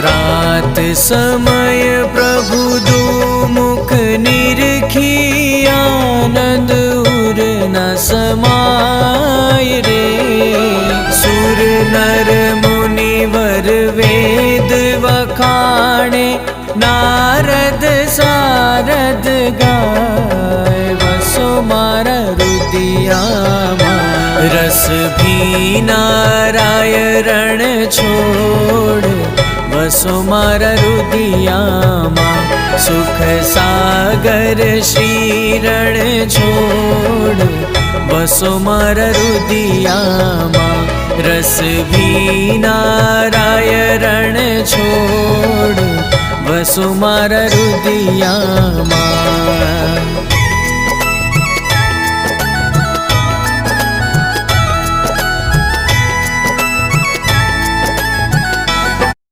प्रात समय प्रभु दो मुख निरखी आनंद उर न समाय रे। सुर नर मुनिवर वेद वखाणे नारद सारद गाय वसो मारा रुदियामा रस भी नारायण छोड़ વસો મારા રુદિયામાં સુખ સાગર શ્રીરણ છોડ. વસો મારા રુદિયામાં રસ રણ છોડ. વસો મારા રુદિયામાં